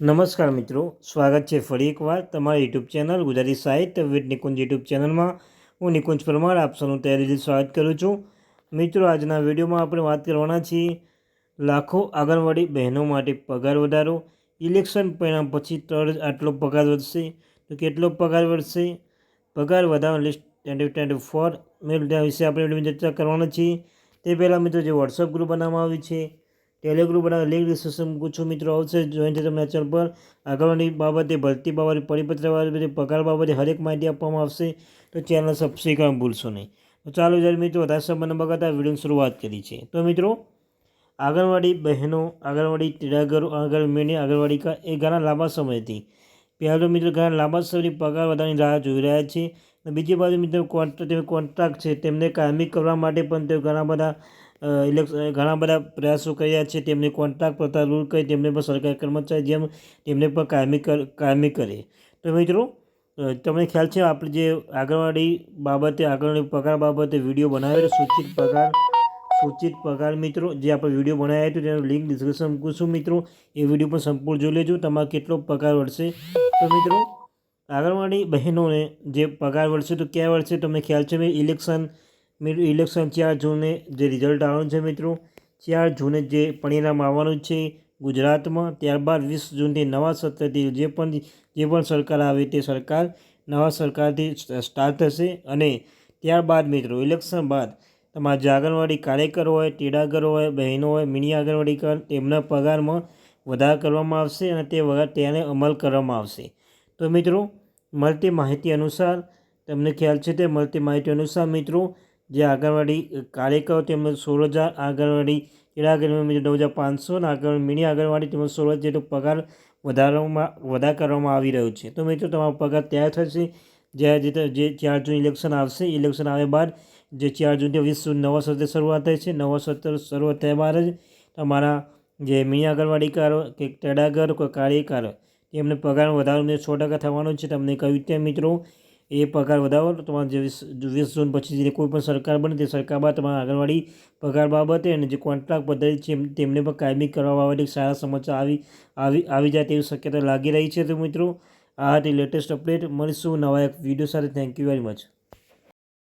નમસ્કાર મિત્રો, સ્વાગત છે ફરી એકવાર તમારા યુટ્યુબ ચેનલ ગુજરાતી સાહિત્ય વિથ નિકુંજ યુટ્યુબ ચેનલમાં. હું નિકુંજ પરમાર, આપ સૌનું તહેરીથી સ્વાગત કરું છું. મિત્રો, આજના વિડીયોમાં આપણે વાત કરવાના છીએ, લાખો આંગણવાડી બહેનો માટે પગાર વધારો, ઇલેક્શન પરિણામ પછી તરત આટલો પગાર વધશે, તો કેટલો પગાર વધશે? પગાર વધારવા લિસ્ટ ટ્વેન્ટી ટ્વેન્ટી ફોર મેં વિશે આપણે ચર્ચા કરવાના છીએ. તે પહેલાં મિત્રો, જે વોટ્સઅપ ગ્રુપ બનાવવામાં આવ્યું છે ટેલિગ્રુપ અને લિંક ડિસ્ક્રિપ્શન પૂછો મિત્રો, આવશે જોઈન છે તમને ચેનલ પર આગળની બાબતે, ભરતી બાબતે, પરિપત્ર બાબતે, પગાર બાબતે હરેક માહિતી આપવામાં આવશે, તો ચેનલ સબસ્ક્રાઈબ ભૂલશો નહીં. તો ચાલો જ્યારે મિત્રો વધારે સંબંધ બગાતા વિડીયોની શરૂઆત કરી છે તો મિત્રો, આંગણવાડી બહેનો, આંગણવાડી તિરાગરો આંગણવાડી કા એ ઘણા લાંબા સમયથી. પહેલાં તો મિત્રો ઘણા લાંબા સમયથી પગાર વધારાની રાહ જોઈ રહ્યા છે. અને બીજી બાજુ મિત્રો કોન્ટ્રાક્ટ કોન્ટ્રાક્ટ છે, તેમને કાયમી કરવા માટે પણ તેઓ ઘણા બધા ઇલેક્શન ઘણા બધા પ્રયાસો કર્યા છે. તેમને કોન્ટ્રાક્ટ પ્રથા રૂલ કરી, તેમને પણ સરકારી કર્મચારી જેમ તેમને પણ કાયમી કાયમી કરે. તો મિત્રો તમને ખ્યાલ છે, આપણે જે આંગણવાડી બાબતે, આંગણવાડી પગાર બાબતે વીડિયો બનાવેલો, સૂચિત પગાર સૂચિત પગાર મિત્રો, જે આપણે વીડિયો બનાવ્યા હતો, તેનું લિંક ડિસ્ક્રિપ્શન મૂકું મિત્રો. એ વીડિયો પણ સંપૂર્ણ જોઈ લેજો. તમારે કેટલો પગાર વળશે. તો મિત્રો, આંગણવાડી બહેનોને જે પગાર વળશે, તો ક્યાં વળશે? તમને ખ્યાલ છે ઇલેક્શન મિત્રો ઇલેક્શન ચાર જૂને જે રિઝલ્ટ આવવાનું છે મિત્રો. ચાર જૂને જે પરિણામ આવવાનું છે ગુજરાતમાં, ત્યારબાદ વીસ જૂનથી નવા સત્રથી જે પણ જે પણ સરકાર આવે તે સરકાર, નવા સરકારથી સ્ટાર્ટ થશે. અને ત્યારબાદ મિત્રો ઇલેક્શન બાદ તમારા જે આંગણવાડી કાર્યકરો હોય તેડાગરો હોય, બહેનો હોય મિની આંગણવાડી કર, તેમના પગારમાં વધારો કરવામાં આવશે અને તે વગર તેને અમલ કરવામાં આવશે. તો મિત્રો, મળતી માહિતી અનુસાર, તમને ખ્યાલ છે તે મળતી માહિતી અનુસાર મિત્રો જે આંગણવાડી કાર્યકરો તેમજ સોળ હજાર આંગણવાડી એના આંગણવાડી નવ હજાર પાંચસો અને આગળ મિની આંગણવાડી તેમજ સોળ હજાર જેટલો પગાર વધારવામાં, વધાર કરવામાં આવી રહ્યો છે. તો મિત્રો, તમારો પગાર તૈયાર થશે. જ્યારે જે ચાર જૂન ઇલેક્શન આવશે, ઇલેક્શન આવ્યા બાદ જે ચાર જૂનથી વીસ જૂન નવા સત્ર શરૂઆત થાય છે. નવા સત્ર શરૂઆત થયા બાદ જ તમારા જે મિની આંગણવાડીકારો કે તેડાગર, કોઈ કાર્યકર એમને પગાર વધારો સો ટકા થવાનો છે. તમને કહ્યું તેમ મિત્રો એ પગાર વધારો તમારે જે વીસ જૂન પછી જે કોઈ પણ સરકાર બને તે સરકાર બાદ તમારા આંગણવાડી પગાર બાબતે અને જે કોન્ટ્રાક્ટ પદ્ધતિ છે તેમને પણ કાયમી કરવા બાબતે સારા સમાચાર આવી આવી આવી જાય તેવી શક્યતા લાગી રહી છે. તો મિત્રો, આ હતી લેટેસ્ટ અપડેટ મળીશું નવા એક વીડિયો સાથે. Thank you very much